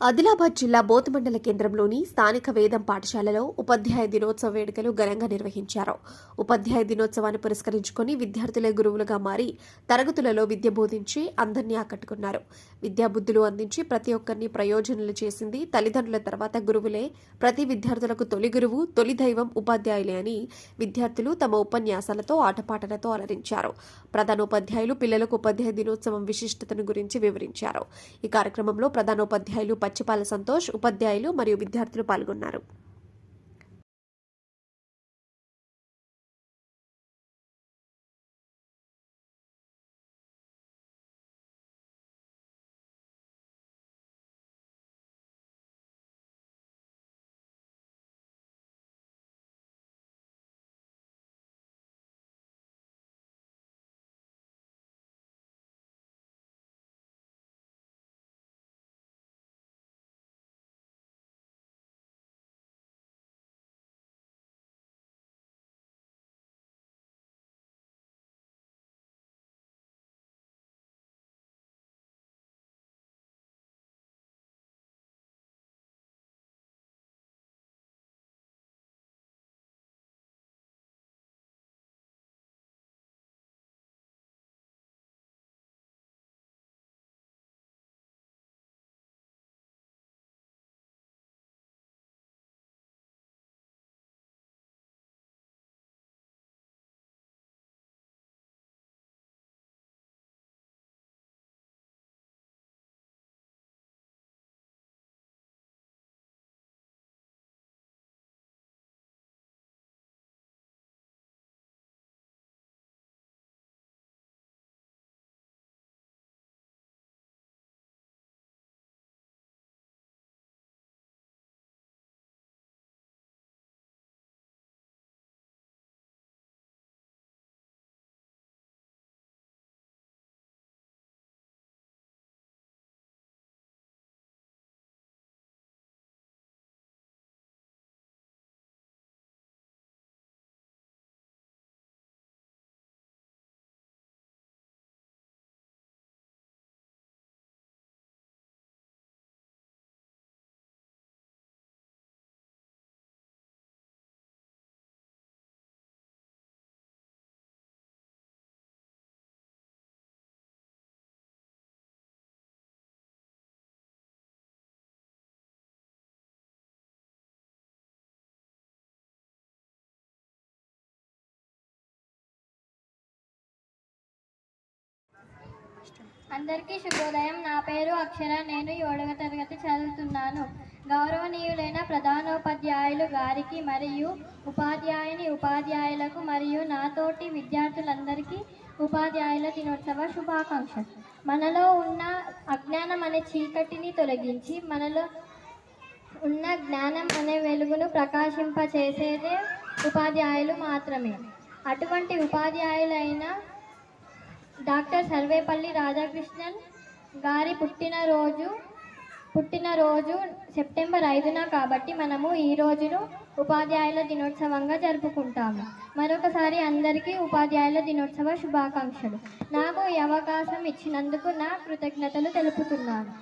ఆదిలాబాద్ జిల్లా బోత్ మండల కేంద్రంలోని స్థానిక వేదం పాఠశాలలో ఉపాధ్యాయ దినోత్సవ వేడుకలు ఘనంగా నిర్వహించారు. ఉపాధ్యాయ దినోత్సవాన్ని పురస్కరించుకొని విద్యార్థులే గురువులుగా మారి తరగతులలో విద్య బోధించి అందరినీ ఆకట్టుకున్నారు. విద్యాబుద్ధులు అందించి ప్రతి ఒక్కరిని ప్రయోజనాలు చేసింది తల్లిదండ్రుల తర్వాత గురువులే. ప్రతి విద్యార్థులకు తొలి గురువు తొలి దైవం ఉపాధ్యాయులే అని విద్యార్థులు తమ ఉపన్యాసాలతో ఆటపాటలతో అలరించారు. ప్రధానోపాధ్యాయులు పిల్లలకు ఉపాధ్యాయ దినోత్సవం విశిష్టతను గురించి వివరించారు. ఈ కార్యక్రమంలో ప్రధానోపాధ్యాయులు పచ్చిపాల సంతోష్ ఉపాధ్యాయులు మరియు విద్యార్థులు పాల్గొన్నారు. అందరికీ శుభోదయం. నా పేరు అక్షర. నేను ఏడవ తరగతి చదువుతున్నాను. గౌరవనీయులైన ప్రధానోపాధ్యాయులు గారికి మరియు ఉపాధ్యాయుని ఉపాధ్యాయులకు మరియు నాతోటి విద్యార్థులందరికీ ఉపాధ్యాయుల దినోత్సవ శుభాకాంక్షలు. మనలో ఉన్న అజ్ఞానం అనే చీకటిని తొలగించి మనలో ఉన్న జ్ఞానం అనే వెలుగును ప్రకాశింపచేసేదే ఉపాధ్యాయులు మాత్రమే. అటువంటి ఉపాధ్యాయులైన డాక్టర్ సర్వేపల్లి రాధాకృష్ణన్ గారి పుట్టినరోజు పుట్టినరోజు సెప్టెంబర్ ఐదున కాబట్టి మనము ఈ రోజును ఉపాధ్యాయుల దినోత్సవంగా జరుపుకుంటాము. మరొకసారి అందరికీ ఉపాధ్యాయుల దినోత్సవ శుభాకాంక్షలు. నాకు ఈ అవకాశం ఇచ్చినందుకు నా కృతజ్ఞతలు తెలుపుతున్నాను.